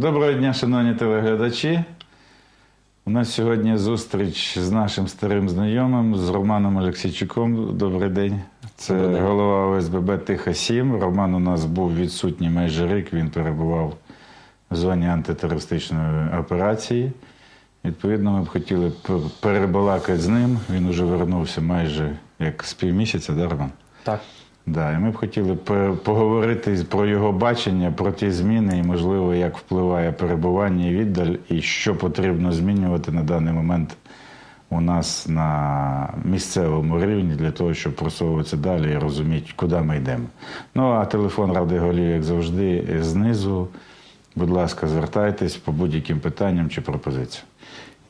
Доброго дня, шановні телеглядачі. У нас сьогодні зустріч з нашим старим знайомим, з Романом Олексійчуком. Добрий день. Це Добрий день. голова ОСББ Тиха 7. Роман у нас був відсутній майже рік. Він перебував в зоні антитерористичної операції. Відповідно, ми б хотіли перебалакати з ним. Він уже вернувся майже як з півмісяця, да, Роман? Так. Да, і ми б хотіли поговорити про його бачення, про ті зміни і, можливо, як впливає перебування і віддаль, і що потрібно змінювати на даний момент у нас на місцевому рівні для того, щоб просовуватися далі і розуміти, куди ми йдемо. Ну а телефон Ради голів, як завжди, знизу. Будь ласка, звертайтесь по будь-яким питанням чи пропозиціям.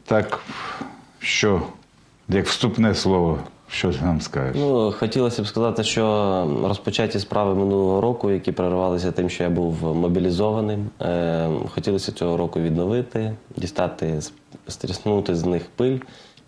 Так, що, як вступне слово, що ти нам скажеш? Ну, хотілося б сказати, що розпочаті справи минулого року, які перервалися тим, що я був мобілізованим, е, хотілося цього року відновити, дістати, стріснути з них пиль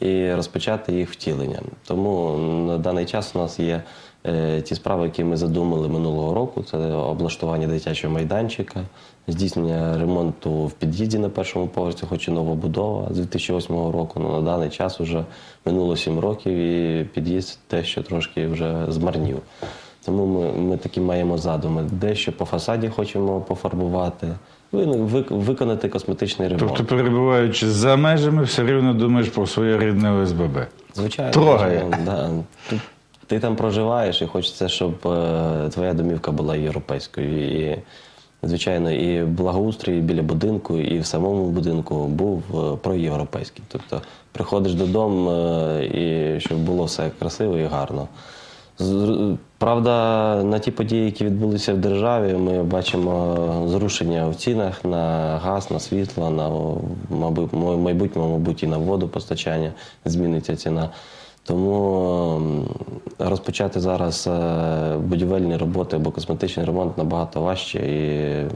і розпочати їх втілення. Тому на даний час у нас є е, ті справи, які ми задумали минулого року. Це облаштування дитячого майданчика, здійснення ремонту в під'їзді на першому поверсі, хоч і новобудова з 2008 року. Ну, на даний час вже минуло 7 років і під'їзд дещо трошки вже змарнів. Тому ми, ми такі маємо задуми. Дещо по фасаді хочемо пофарбувати, виконати косметичний ремонт. Тобто, перебуваючи за межами, все рівно думаєш про своє рідне ОСББ. Звичайно, Трогає. Да. Ти, ти там проживаєш і хочеться, щоб е, твоя домівка була європейською. І, звичайно, і благоустрій біля будинку, і в самому будинку був е, проєвропейський. Тобто приходиш додому, е, і щоб було все красиво і гарно. З- Правда, на ті події, які відбулися в державі, ми бачимо зрушення в цінах на газ, на світло, на майбутньому, мабуть, і на водопостачання зміниться ціна. Тому розпочати зараз е, будівельні роботи або косметичний ремонт набагато важче і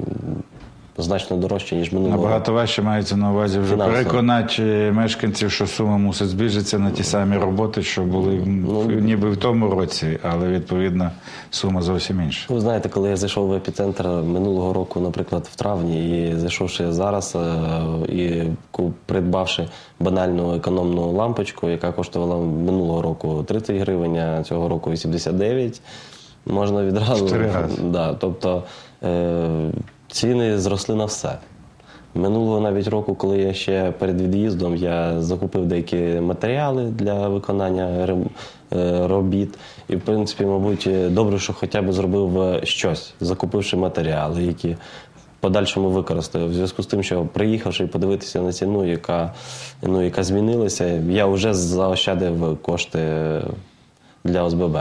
значно дорожче, ніж минулого року. Набагато важче мається на увазі вже Фінансово. переконати мешканців, що сума мусить збільшитися на ті самі роботи, що були Ну, ніби в тому році, але відповідно сума зовсім інша. Ви знаєте, коли я зайшов в епіцентр минулого року, наприклад, в травні, і зайшовши зараз е, і придбавши банальну економну лампочку, яка коштувала минулого року 30 гривень, а цього року 89, можна відразу. Да, тобто е, ціни зросли на все. Минулого навіть року, коли я ще перед від'їздом, я закупив деякі матеріали для виконання е, робіт. І, в принципі, мабуть, добре, що хоча б зробив е, щось, закупивши матеріали, які подальшому використаю. В зв'язку з тим, що приїхавши і подивитися на ціну, яка, ну, яка змінилася, я вже заощадив кошти для ОСББ.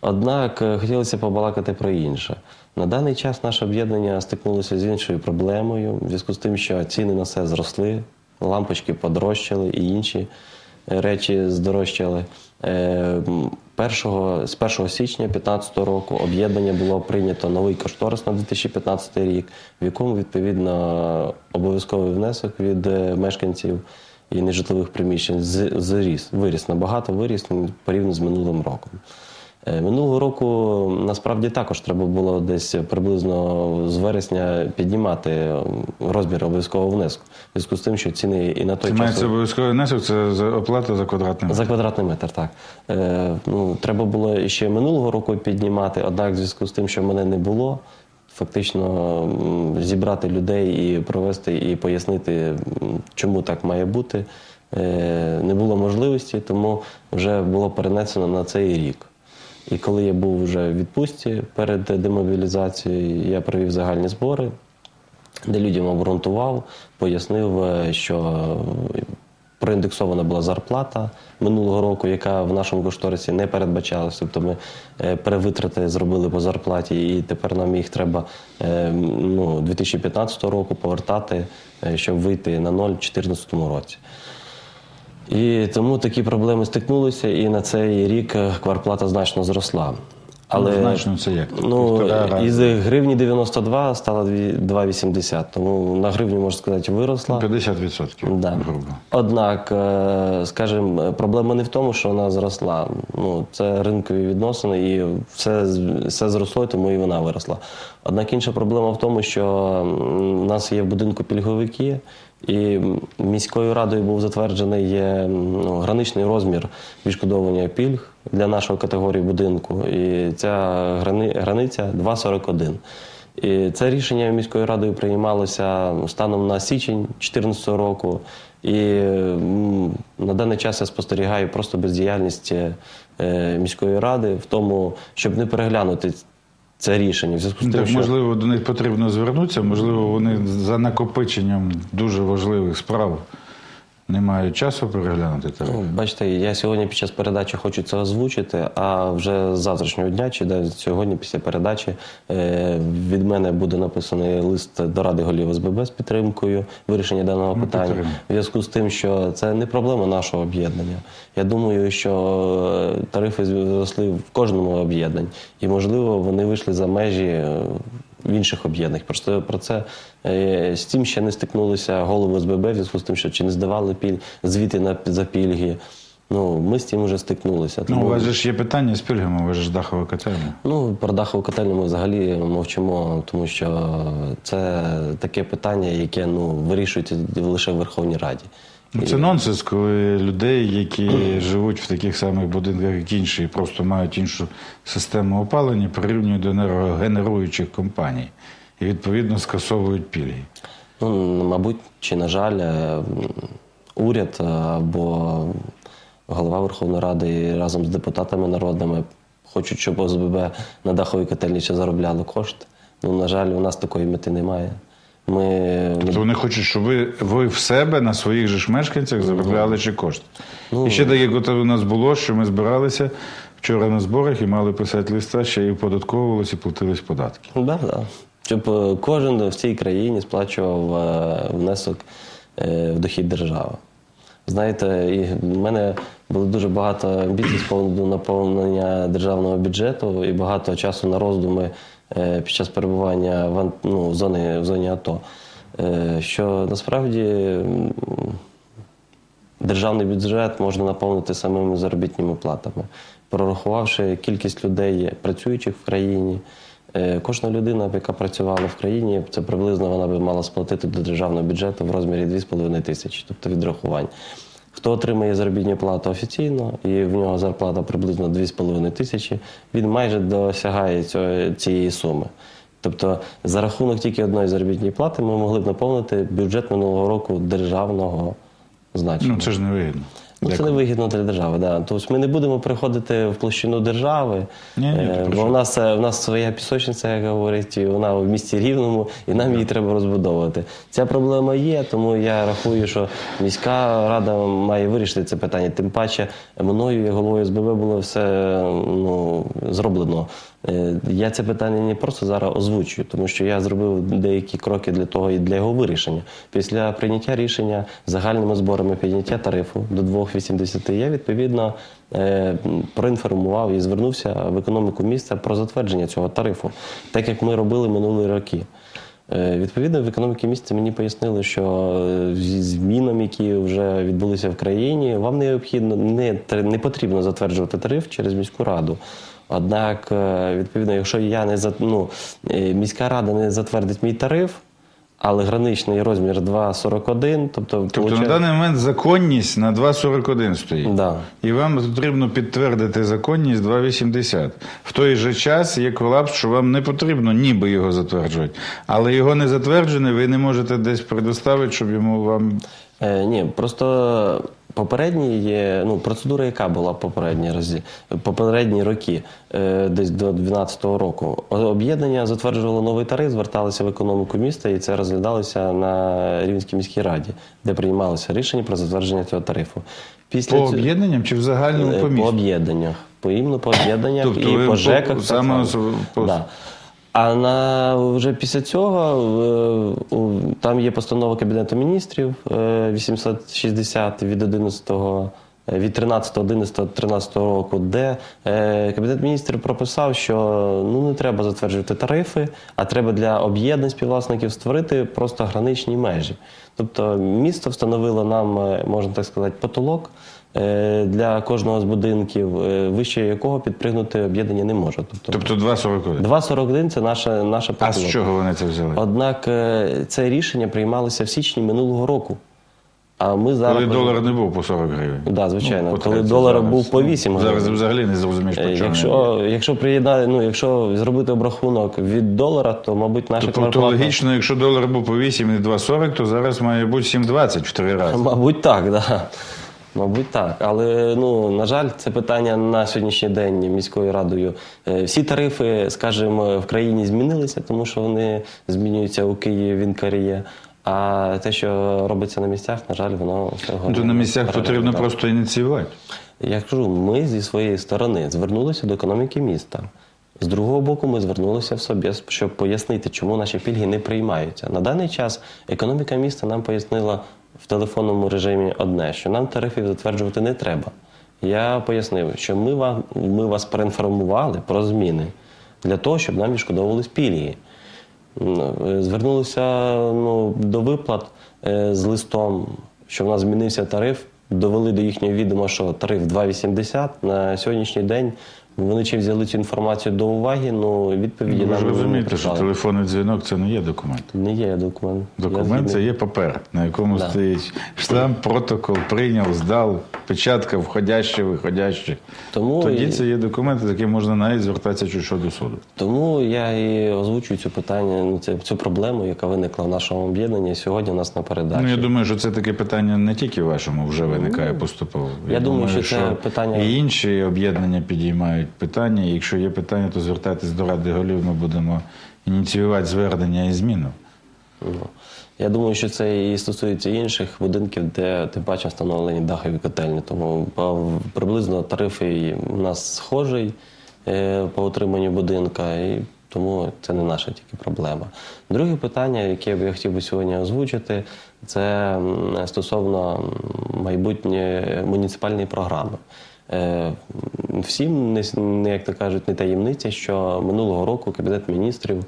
Однак е, хотілося побалакати про інше. На даний час наше об'єднання стикнулося з іншою проблемою, в зв'язку з тим, що ціни на все зросли, лампочки подорожчали і інші е, речі здорожчали. Е, першого- З 1 січня 2015 року об'єднання було прийнято новий кошторис на 2015 рік, в якому відповідно обов'язковий внесок від е, мешканців і нежитлових приміщень зріс, виріс набагато виріс порівняно з минулим роком. Е, Минулого року насправді також треба було десь приблизно з вересня піднімати розмір обов'язкового внеску. В зв'язку з тим, що ціни і на той Це час мається обов'язковий внесок, це оплата за квадратний метр. за квадратний метр, так. Е, ну, треба було ще минулого року піднімати, однак в зв'язку з тим, що мене не було, фактично зібрати людей і провести і пояснити, чому так має бути, е, не було можливості, тому вже було перенесено на цей рік. І коли я був вже в відпустці перед демобілізацією, я провів загальні збори, де людям обґрунтував, пояснив, е, що проіндексована була зарплата минулого року, яка в нашому кошторисі не передбачалася. Тобто ми е, перевитрати зробили по зарплаті, і тепер нам їх треба е, ну, 2015 року повертати, щоб вийти на ноль у 2014 році. І тому такі проблеми стикнулися, і на цей рік е, кварплата значно зросла. Але Значно це як? Ну, Півтора із гривні 92 стало дві- 2,80. Тому на гривню, можна сказати, виросла. 50% Да. грубо. Однак, е, скажімо, проблема не в тому, що вона зросла. Ну, це ринкові відносини, і все, все зросло, тому і вона виросла. Однак інша проблема в тому, що у нас є в будинку пільговики, і міською радою був затверджений ну, граничний розмір відшкодовування пільг для нашої категорії будинку. І ця грани, границя 2,41. І це рішення міською радою приймалося станом на січень 2014 року. І на даний час я спостерігаю просто бездіяльність е, міської ради в тому, щоб не переглянути це рішення. В зв'язку з тим, Так, що можливо, до них потрібно звернутися, можливо, вони за накопиченням дуже важливих справ не мають часу переглянути тариф. Ну, бачите, я сьогодні під час передачі хочу це озвучити, а вже з завтрашнього дня, чи навіть сьогодні, після передачі, е, від мене буде написаний лист до Ради голів СББ з підтримкою вирішення даного Ми питання. підтримуємо. В зв'язку з тим, що це не проблема нашого об'єднання. Я думаю, що е, тарифи зросли в кожному об'єднанні, і можливо вони вийшли за межі. В інших об'єднаннях. Просто про це е, з цим ще не стикнулися голови СББ, в зв'язку з тим, що чи не здавали піль, звіти на за пільги. Ну, ми з цим вже стикнулися. Ну, Тому- у вас же ж є питання з пільгами, же ж дахова котельня. Ну, про дахову котельню ми взагалі мовчимо, тому що це таке питання, яке ну, вирішується лише в Верховній Раді. Ну, Це нонсенс, коли людей, які живуть в таких самих будинках, як інші, і просто мають іншу систему опалення, прирівнюють до енергогенеруючих компаній і відповідно скасовують пільги. Ну, мабуть, чи на жаль, е, уряд е, або голова Верховної Ради разом з депутатами народними хочуть, щоб ОСББ на даховій котельні ще заробляли кошти. Ну, на жаль, у нас такої мети немає. Ми Тобто вони хочуть, щоб ви, ви в себе на своїх же ж мешканцях заробляли чи кошти. І ще таке, коли у нас було, що ми збиралися вчора на зборах і мали писати листа, ще і податковувалися, і платились податки. Да, да. Щоб е, кожен в цій країні сплачував е, внесок е, в дохід держави. Знаєте, і в мене було дуже багато амбіцій з поводу наповнення державного бюджету і багато часу на роздуми під час перебування в, ну, в, зоні, в зоні АТО. Е, Що насправді державний бюджет можна наповнити самими заробітними платами, прорахувавши кількість людей, працюючих в країні. е, Кожна людина, яка працювала в країні, це приблизно вона би мала сплатити до державного бюджету в розмірі 2,5 тисячі, тобто відрахувань. Хто отримує заробітну плату офіційно, і в нього зарплата приблизно 2,5 тисячі, він майже досягає цієї суми. Тобто за рахунок тільки одної заробітної плати ми могли б наповнити бюджет минулого року державного значення. Ну це ж не вигідно. Ну, це не вигідно для держави. Да. Тобто ми не будемо приходити в площину держави, Ні, ні, е, бо в нас, е, в нас своя пісочниця, як говорить, і вона в місті Рівному, і нам її треба розбудовувати. Ця проблема є, тому я рахую, що міська рада має вирішити це питання. Тим паче мною, як головою СББ, було все ну, зроблено. Е, Я це питання не просто зараз озвучую, тому що я зробив деякі кроки для того і для його вирішення. Після прийняття рішення загальними зборами підняття тарифу до 2,80 я відповідно е, проінформував і звернувся в економіку міста про затвердження цього тарифу, так як ми робили минулі роки. Е, Відповідно, в економіці міста мені пояснили, що зі змінами, які вже відбулися в країні, вам необхідно не, не потрібно затверджувати тариф через міську раду. Однак, е, відповідно, якщо я не за- ну, е, міська рада не затвердить мій тариф, але граничний розмір 2,41, тобто, Тобто на даний момент законність на 2,41 стоїть. Да. І вам потрібно підтвердити законність 2,80. В той же час є колапс, що вам не потрібно ніби його затверджувати. Але його не затверджене, ви не можете десь предоставити, щоб йому вам. Е, ні, просто попередні є, ну, процедура, яка була попередні рази, попередні роки, е, десь до 2012 року. Об'єднання затверджувало новий тариф, зверталися в економіку міста, і це розглядалося на Рівненській міській раді, де приймалося рішення про затвердження цього тарифу. Після По цього- об'єднанням чи в загальному Е, по По об'єднаннях. По іменно по об'єднаннях Тобто і ви по ЖЕКах. так саме само. по- Да. А на вже після цього е, там є постанова Кабінету міністрів е, 860 від 11 е, від 13.11.13 року, де е, Кабінет міністрів прописав, що ну не треба затверджувати тарифи, а треба для об'єднань співвласників створити просто граничні межі. Тобто місто встановило нам, е, можна так сказати, потолок е, для кожного з будинків, е, вище якого підпригнути об'єднання не може. Тобто Тобто 2,41. 2,41 це наша, наша А з чого вони це взяли? Однак е, це рішення приймалося в січні минулого року. А ми зараз Коли долар не був по 40 гривень. Да, звичайно. по Коли долар зараз. був по 8 Зараз взагалі не зрозумієш, по Е, чому. Якщо, якщо приєднати, ну якщо зробити обрахунок від долара, то мабуть наша Тобто то логічно, якщо долар був по 8 і 2,40, то зараз має бути 7,20 в три рази. Мабуть, так, да. Мабуть, так. Але ну на жаль, це питання на сьогоднішній день міською радою. Е, Всі тарифи, скажімо, в країні змінилися, тому що вони змінюються у Києві, в Інкаріє. А те, що робиться на місцях, на жаль, воно то на місцях потрібно так. просто ініціювати. Я кажу, ми зі своєї сторони звернулися до економіки міста. З другого боку, ми звернулися в собі, щоб пояснити, чому наші пільги не приймаються. На даний час економіка міста нам пояснила в телефонному режимі одне, що нам тарифів затверджувати не треба. Я пояснив, що ми, вам, ми вас проінформували про зміни для того, щоб нам відшкодовувались пільги. Ну, е, Звернулися ну, до виплат е, з листом, що в нас змінився тариф. Довели до їхнього відома, що тариф 2,80. На сьогоднішній день вони чи взяли цю інформацію до уваги, ну відповіді ну, нам не розумієте, що телефонний дзвінок це не є документ. Не є документ. Документ це є папер, на якому Да. стоїть штамп, протокол, прийняв, здав, печатка, входяще, виходяще. Тому Тоді і- це є документи, з яким можна навіть звертатися чуть що до суду. Тому я і озвучую цю питання, ну, це, цю проблему, яка виникла в нашому об'єднанні сьогодні у нас на передачі. Ну, я думаю, що це таке питання не тільки вашому вже виникає поступово. Ну, я думаю, що це питання- І інші об'єднання підіймають питання. І Якщо є питання, то звертайтесь до Ради голів, ми будемо ініціювати звернення і зміну. Я думаю, що це і стосується інших будинків, де тим паче встановлені дахові котельні. Тому приблизно тарифи у нас схожий е, по утриманню будинка, і тому це не наша тільки проблема. Друге питання, яке б я хотів би сьогодні озвучити, це стосовно майбутньої муніципальної програми. Е, Всім не, як то кажуть, не таємниця, що минулого року Кабінет міністрів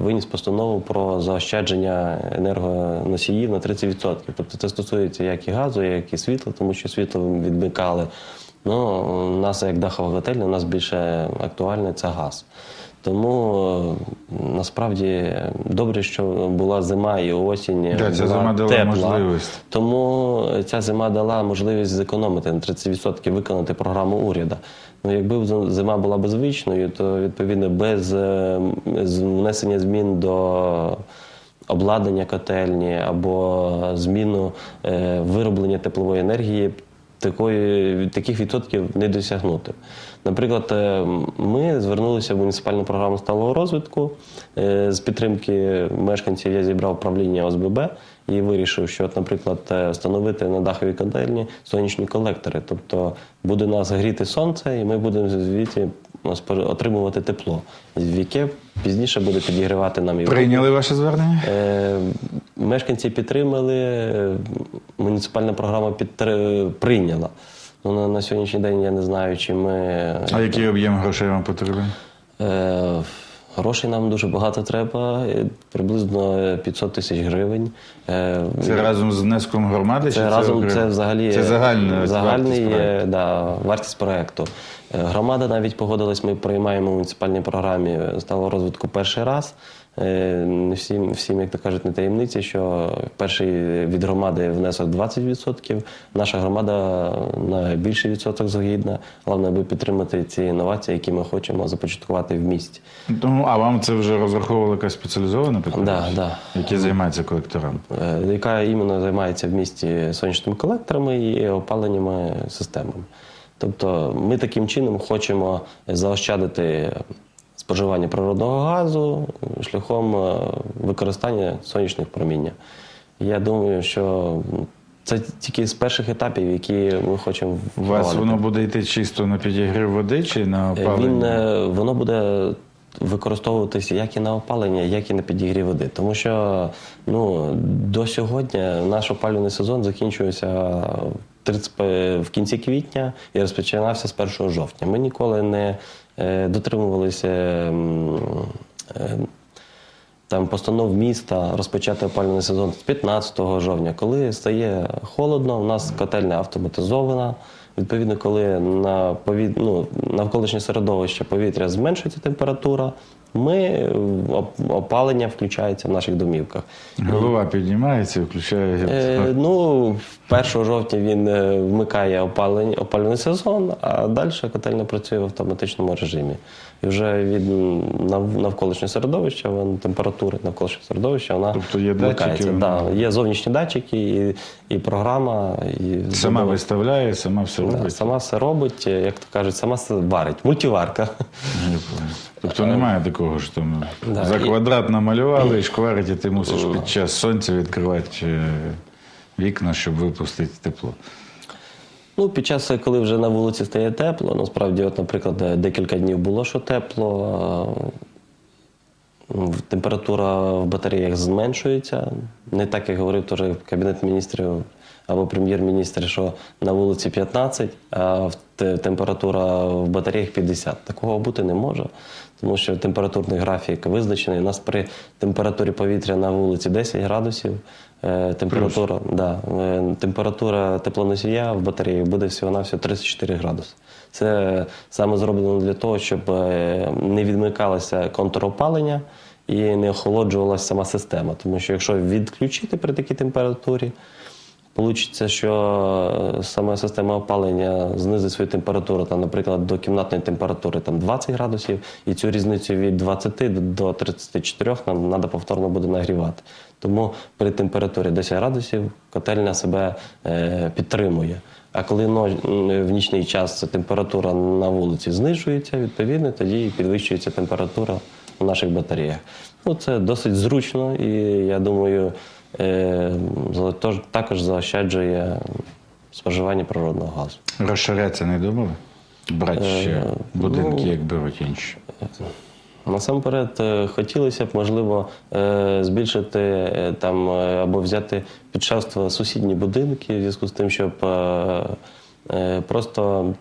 виніс постанову про заощадження енергоносіїв на 30%. Тобто це стосується як і газу, як і світла, тому що світло відмикали. Ну, у нас як дахова готельня, у нас більше актуальне це газ. Тому е, насправді добре, що була зима і осінь. Да, ця була зима дала тепла. можливість. Тому ця зима дала можливість зекономити на 30% виконати програму уряду. Ну, якби зима була беззвичною, то відповідно без е, внесення змін до обладнання котельні або зміну е, вироблення теплової енергії такої, таких відсотків не досягнути. Наприклад, е, ми звернулися в муніципальну програму сталого розвитку з підтримки мешканців. Я зібрав правління ОСББ і вирішив, що, от, наприклад, е, встановити на даховій котельні сонячні колектори. Тобто буде нас гріти сонце, і ми будемо звідти спож- отримувати тепло, яке пізніше буде підігрівати нам і Прийняли ваше звернення? Е, Мешканці підтримали, е, муніципальна програма підтри... прийняла. Ну, на, на сьогоднішній день я не знаю, чи ми. А який об'єм грошей вам потрібен? Е, грошей нам дуже багато треба, е, приблизно 500 тисяч гривень. Е, Це разом з внеском громади? чи це разом окремо? це взагалі це загальна загальний вартість е, да, вартість проекту. Е, Громада навіть погодилась, ми приймаємо в муніципальній програмі стало розвитку перший раз. Е, Не всім, всім, як то кажуть, не таємниці, що перший від громади внесок 20%. Наша громада на більший відсоток згідна. Головне, аби підтримати ці інновації, які ми хочемо започаткувати в місті. Ну, а вам це вже розраховувала якась спеціалізована підприємство? Да, да. Які займаються колекторами? Е, яка іменно займається в місті сонячними колекторами і опаленнями системами. Тобто ми таким чином хочемо заощадити споживання природного газу шляхом е, використання сонячних проміння. Я думаю, що це тільки з перших етапів, які ми хочемо У вас воно буде йти чисто на підігрів води чи на Е, опалення? Він, е, воно буде використовуватися як і на опалення, як і на підігрів води. Тому що ну, до сьогодні наш опалювальний сезон закінчується 30, в кінці квітня і розпочинався з 1 жовтня. Ми ніколи не дотримувалися. е, там постанов міста розпочати опалювальний сезон з 15 жовтня. Коли стає холодно, у нас котельня автоматизована. Відповідно, коли на повід... ну, навколишнє середовище повітря зменшується температура, ми е, опалення включається в наших домівках. Голова піднімається, включає. Е, ну, 1 жовтня він е, вмикає опалення, опалювальний сезон, а далі котельня працює в автоматичному режимі. І вже від навколишнього середовища, температури навколишнього середовища, вона Тобто є вмикається. датчики, Да, є зовнішні датчики, і, і програма, і Сама забава- виставляє, сама все Да, робить. сама все робить, е, як то кажуть, сама все варить. Мультиварка. Тобто немає такого, що там Да, за квадрат намалювали і шкварить, і ти мусиш під час сонця відкривати е, вікна, щоб випустити тепло. Ну, під час, коли вже на вулиці стає тепло, насправді, от, наприклад, декілька днів було, що тепло, температура в батареях зменшується. Не так, як говорив теж Кабінет міністрів або прем'єр-міністр, що на вулиці 15, а температура в батареях 50. Такого бути не може, тому що температурний графік визначений. У нас при температурі повітря на вулиці 10 градусів. е, Температура, да, е, температура теплоносія в батареї буде всього-навсього 34 градуси. Це саме зроблено для того, щоб е, не відмикалося контуропалення і не охолоджувалася сама система. Тому що якщо відключити при такій температурі, Получиться, що е, сама система опалення знизить свою температуру, там, наприклад, до кімнатної температури там, 20 градусів, і цю різницю від 20 до- до 34 нам треба повторно буде нагрівати. Тому при температурі 10 градусів котельня себе е, підтримує. А коли но- в нічний час температура на вулиці знижується, відповідно тоді підвищується температура у наших батареях. Ну, це досить зручно і я думаю, також заощаджує споживання природного газу. Розширятися не думали? Брати ще Е, будинки, ну, як беруть інші. Насамперед, е, хотілося б, можливо, е, збільшити е, там е, або взяти під шефство сусідні будинки в зв'язку з тим, щоб е, е, просто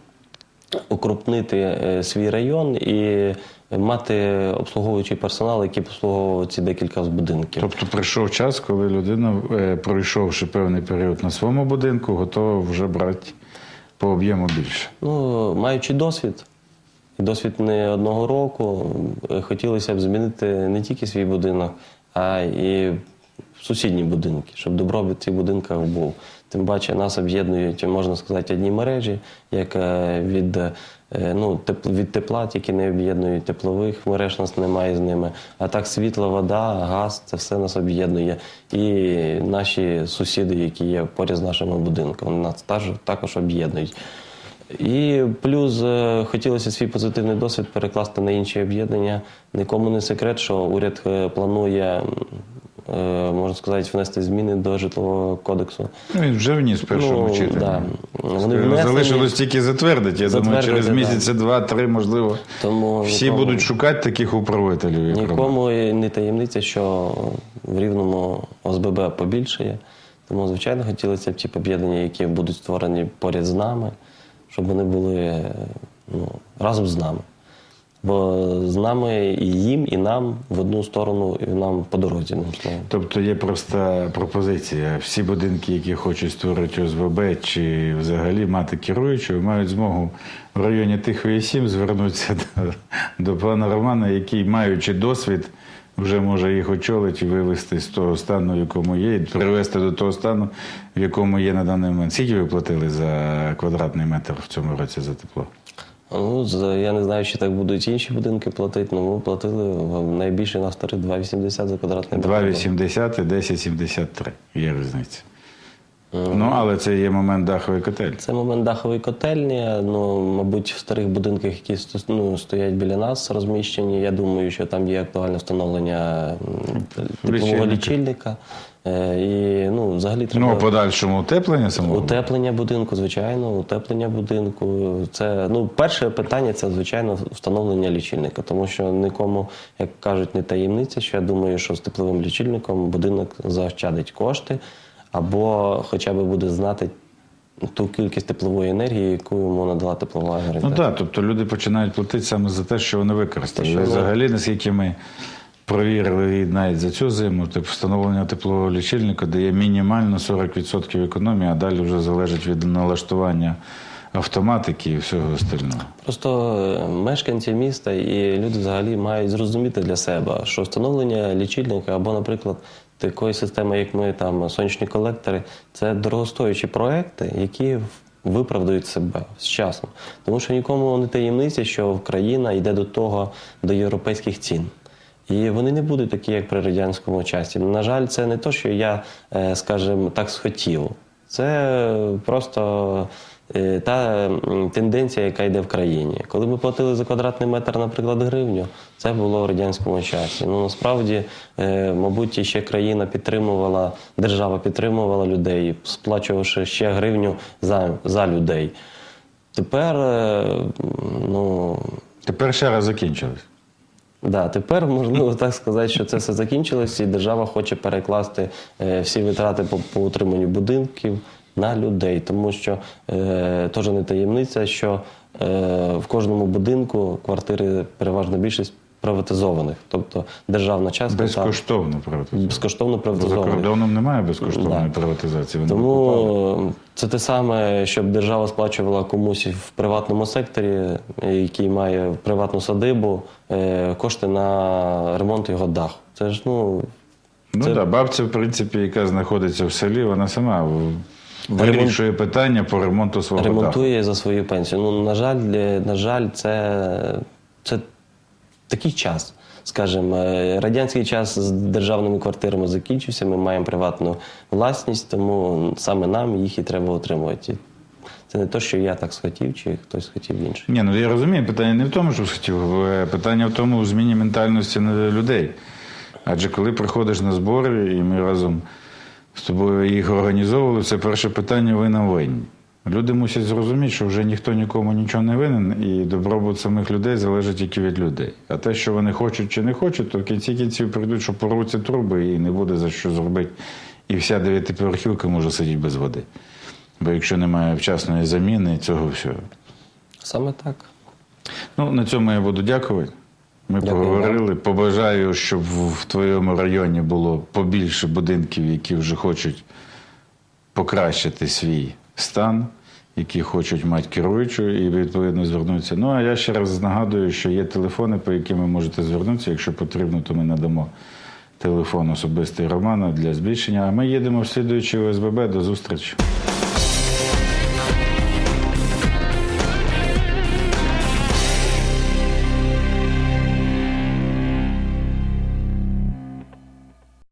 укрупнити е, свій район і мати обслуговуючий персонал, який обслуговував ці декілька будинків. Тобто прийшов час, коли людина, е, пройшовши певний період на своєму будинку, готова вже брати по об'єму більше. Ну, маючи досвід, досвід не одного року, е, хотілося б змінити не тільки свій будинок, а і сусідні будинки, щоб добробут в цих будинках був. Тим паче нас об'єднують, можна сказати, одні мережі, як е, від, ну, теп- від тепла, тільки не об'єднують теплових мереж, нас немає з ними. А так світло, вода, газ це все нас об'єднує. І наші сусіди, які є поряд з нашими будинками, нас також, об'єднують. І плюс е, хотілося свій позитивний досвід перекласти на інші об'єднання. Нікому не секрет, що уряд е, планує, е, можна сказати, внести зміни до житлового кодексу. Ну, він вже вніс першому Ну, читанні. да. Вони внесені. Залишилось тільки затвердити. Я думаю, через да. два-три, можливо, Тому всі нікому- будуть шукати таких управителів. Нікому не таємниця, що в рівному ОСББ побільшає. Тому, звичайно, хотілося б ті об'єднання, які будуть створені поряд з нами, щоб вони були е, ну, разом з нами. Бо з нами і їм, і нам в одну сторону, і нам по дорозі. одним словом. Тобто є проста пропозиція. Всі будинки, які хочуть створити ОСББ чи взагалі мати керуючого, мають змогу в районі Тихої 7 звернутися до, до пана Романа, який, маючи досвід, вже може їх очолити і вивести з того стану, в якому є, і привести до того стану, в якому є на даний момент. Скільки ви платили за квадратний метр в цьому році за тепло? Ну, я не знаю, чи так будуть інші будинки платити, але ми платили найбільше на старий 2,80 за квадратний метр. 2,80 і 10,73. Є різниця. Ну, але це є момент дахової котель. Це момент дахової котельні. Ну, мабуть, в старих будинках, які ну, стоять біля нас, розміщені. Я думаю, що там є актуальне встановлення теплового Лічильника. Е, І ну, взагалі треба Ну, подальшому утеплення самого. утеплення будинку, звичайно, утеплення будинку. Це ну, перше питання це звичайно встановлення лічильника, тому що нікому, як кажуть, не таємниця, що я думаю, що з тепловим лічильником будинок заощадить кошти, або хоча б буде знати ту кількість теплової енергії, яку йому надала теплова Ну так, тобто люди починають платити саме за те, що вони використали. Що Взагалі, наскільки ми провірили і навіть за цю зиму, типу, встановлення теплового лічильника дає мінімально 40% економії, а далі вже залежить від налаштування автоматики і всього остального. Просто е, мешканці міста і люди взагалі мають зрозуміти для себе, що встановлення лічильника або, наприклад, такої системи, як ми, там сонячні колектори, це дорогостоючі проекти, які в- виправдають себе з часом. Тому що нікому не таємниця, що країна йде до того до європейських цін. І вони не будуть такі, як при радянському часі. На жаль, це не то, що я, е, скажімо, так схотів. Це просто та тенденція, яка йде в країні. Коли ми платили за квадратний метр, наприклад, гривню, це було в радянському часі. Ну насправді, е, мабуть, ще країна підтримувала, держава підтримувала людей, сплачувавши ще гривню за, за людей. Тепер, е, ну, Тепер ще раз закінчилось. Да, тепер можливо так сказати, що це все закінчилось, і держава хоче перекласти е, всі витрати по, по утриманню будинків на людей, тому що е, теж не таємниця, що е, в кожному будинку квартири переважна більшість приватизованих, тобто державна частка Безкоштовно, правда. безкоштовно За кордоном немає безкоштовної Да. приватизації. Вони. Тому це те саме, щоб держава сплачувала комусь в приватному секторі, який має приватну садибу, е, кошти на ремонт його даху. Це ж ну Ну Це- так, да, бабця, в принципі, яка знаходиться в селі, вона сама вирішує питання по ремонту свого даху. ремонтує за свою пенсію. Ну на жаль, на жаль, це, це такий час. Скажімо, радянський час з державними квартирами закінчився. Ми маємо приватну власність, тому саме нам їх і треба отримувати. Це не те, що я так схотів, чи хтось хотів інший. Ні, ну я розумію, питання не в тому, що хотів, е, питання в тому в зміні ментальності людей. Адже коли приходиш на збори, і ми разом з тобою їх організовували, це перше питання ви нам винні. Люди мусять зрозуміти, що вже ніхто нікому нічого не винен, і добробут самих людей залежить тільки від людей. А те, що вони хочуть чи не хочуть, то в кінці кінців прийдуть, що порвуться труби і не буде за що зробити. І вся дев'ятиповерхівка може сидіти без води. Бо якщо немає вчасної заміни цього всього. Саме так. Ну, на цьому я буду дякувати. Ми Дякую поговорили. Побажаю, щоб в в твоєму районі було побільше будинків, які вже хочуть покращити свій стан, які хочуть мати керуючу і відповідно звернутися. Ну а я ще раз нагадую, що є телефони, по яким ви можете звернутися. Якщо потрібно, то ми надамо телефон особистий Романа для збільшення. А ми їдемо в слідуючий ОСББ. До зустрічі.